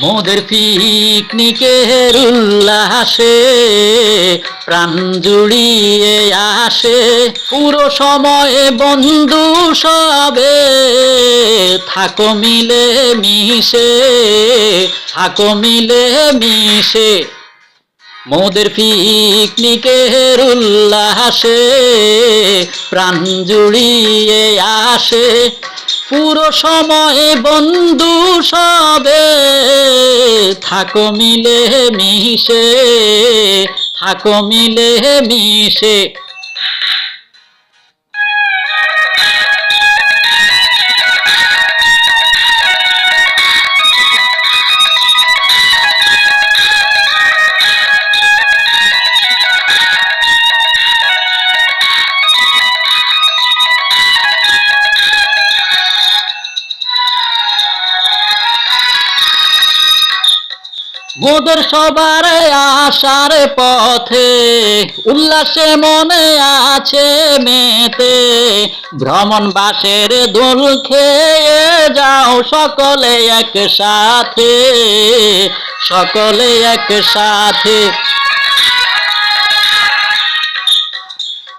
মোদের পিকনিকের উল্লাসে প্রাণ জুড়িয়ে আসে। পুরো সময়ে বন্ধু সবে। থাকো মিলে মিশে, থাকো মিলে মিশে। মোদের পিকনিকের উল্লাসে প্রাণ জুড়িয়ে আসে। পুরো সময়ে বন্ধু সবে। থাকো মিলে মিশে থাকো মিলে মিশে। মোদের সবার আশার পথে, উল্লাসে মনে আছে মেতে। ভ্রমণ বাসের দোল খেয়ে যাও সকলে একসাথে সকলে একসাথে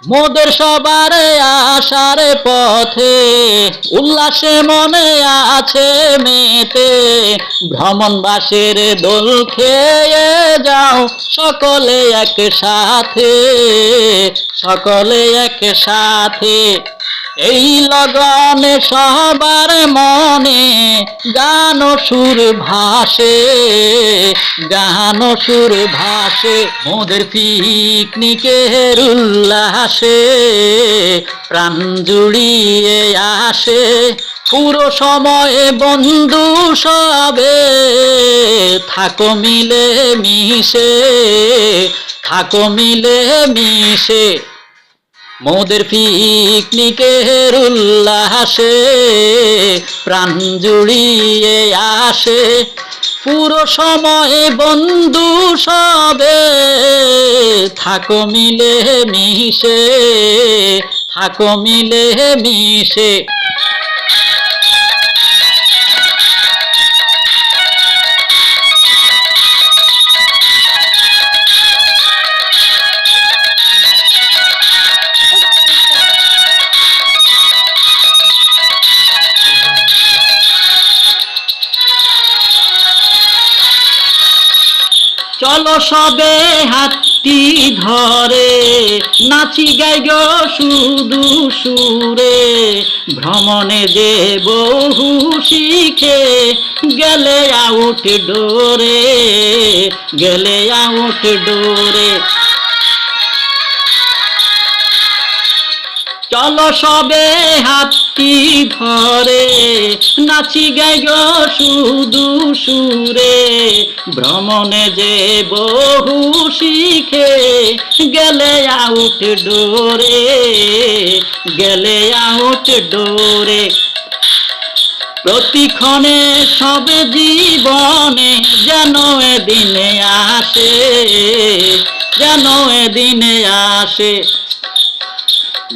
মোদের সবার আশার পথে, উল্লাসে মনে আছে মেতে। ভ্রমণ বাসের দোল খেয়ে যাও সকলে একসাথে সকলে একসাথে। এই লগনে সবার মনে গান সুর ভাসে, গান সুর ভাসে, মোদের পিকনিকের উল্লাসে, প্রাণ জুড়িয়ে আসে। পুরো সময়ে বন্ধু সবে, থাকো মিলে মিশে, থাকো মিলে মিশে। মোদের পিকনিকের উল্লাসে প্রাণ জুড়িয়ে আসে। পুরো সময়ে বন্ধু সবে, থাকো মিলে মিশে, থাকো মিলে মিশে। চলো সবে হাতি ধরে, নাচি গাই গো শুধু সুরে। ভ্রমণে যে বহু শিখে, গেলে আউট ডোরে, গেলে আউট ডোরে। চলো সবে হাতটি ধরে, নাচি গাই গো শুধু সুরে। ভ্রমণে যে বহু শিখে, গেলে আউট ডোরে, গেলে আউট ডোরে। প্রতিক্ষণে সবে জীবনে যেন এদিনে আসে, যেন এদিনে আসে।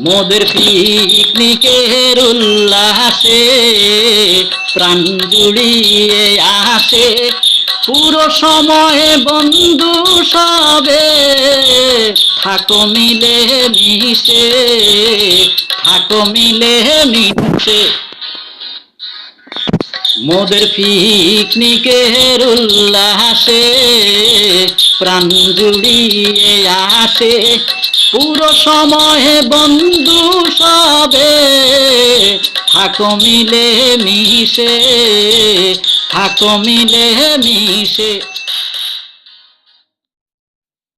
মোদের পিকনিকের উল্লাসে প্রাণ জুড়িয়ে আসে। পুরো সময়ে বন্ধু সবে থাকো মিলে মিশে, থাকো মিলে মিশে। মোদের পিকনিকের উল্লাসে প্রাণ জুড়িয়ে আসে পুরো সময়ে বন্ধু সবে। থাকো মিলে মিশে থাকো মিলে মিশে।